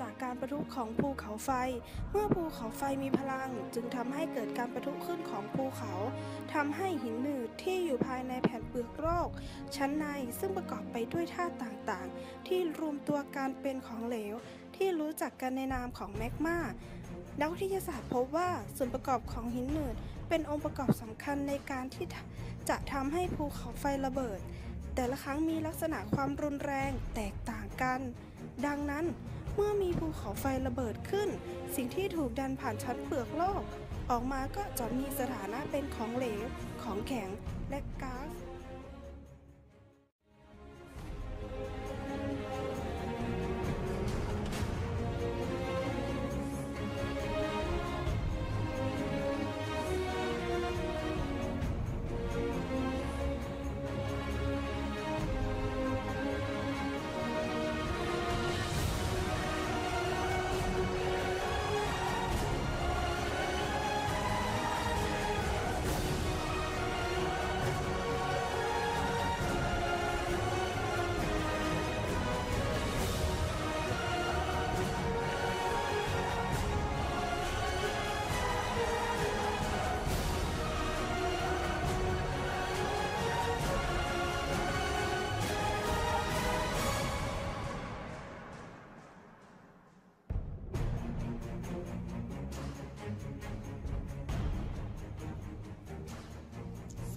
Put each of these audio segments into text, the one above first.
จากการประทุของภูเขาไฟ เมื่อภูเขาไฟมีพลัง จึงทำให้เกิดการประทุขึ้นของภูเขาทำให้หินหนืดที่อยู่ภายในแผ่นเปลือกโลกชั้นในซึ่งประกอบไปด้วยธาตุต่างๆ ที่รวมตัวกันเป็นของเหลว ที่รู้จักกันในนามของแมกมานักวิทยาศาสตร์พบว่าส่วนประกอบของหินหนืดเป็นองค์ประกอบสำคัญในการที่จะทำให้ภูเขาไฟระเบิด แต่ละครั้งมีลักษณะความรุนแรงแตกต่างกัน ดังนั้น มื่อมีภูเขาไฟระเบิดขึ้น สิ่งที่ถูกดันผ่านชั้นเปลือกโลก ออกมาก็จะมีสถานะเป็นของเหลว ของแข็งและก๊าซ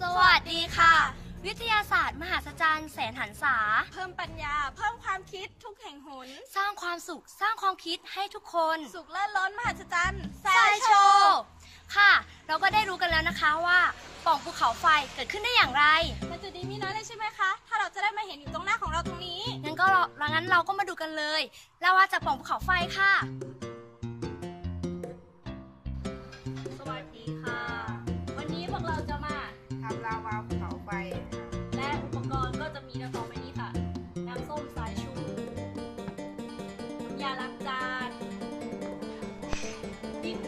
สวัสดีค่ะ วิทยาศาสตร์ มหาศจรรย์แสนหันษา เพิ่มปัญญา เพิ่มความคิดทุกแห่งหน สร้างความสุข สร้างความคิดให้ทุกคนสุขเลิศล้นมหัศจรรย์สายโชว์ค่ะ เราก็ได้รู้กันแล้วนะคะว่าปล่องภูเขาไฟเกิดขึ้นได้อย่างไร แต่จุดนี้มีน้อยเลยใช่ไหมคะ ถ้าเราจะได้มาเห็นอยู่ตรงหน้าของเราตรงนี้ งั้นก็เรางั้นเราก็มาดูกันเลยลาวาจากปล่องภูเขาไฟค่ะ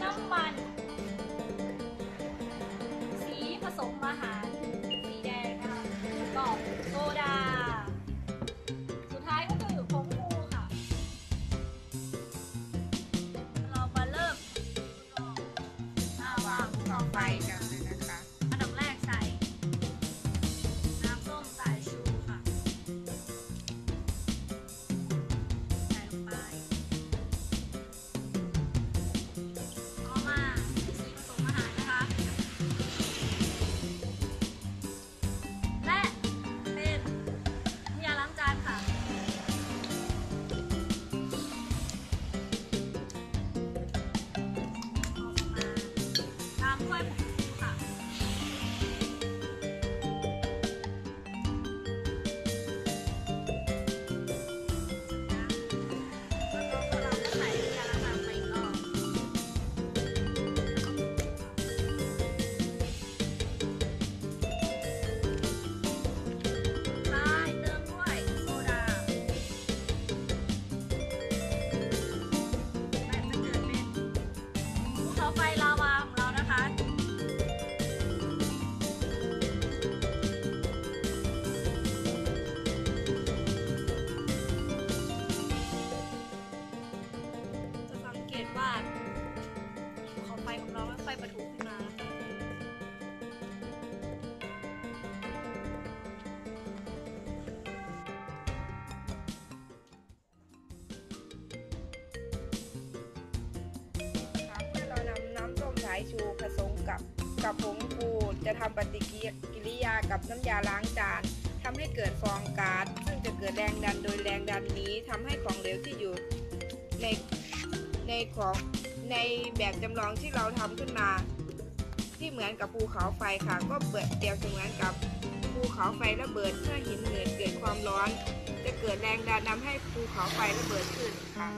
น้ำมัน สีผสมอาหารายชูผสมกับกับผงฟูจะทำปฏิกิริยากับน้ำยาล้างจานทำให้เกิดฟองก๊าซซึ่งจะเกิดแรงดันโดยแรงดันนี้ทำให้ของเหลวที่อยู่ในในของในแบบจำลองที่เราทำขึ้นมา ที่เหมือนกับภูเขาไฟค่ะ ก็เปิดเปรียบเสมือนกับภูเขาไฟระเบิดเมื่อหินเหนืดเกิดความร้อน จะเกิดแรงดันทำให้ภูเขาไฟระเบิดขึ้นค่ะ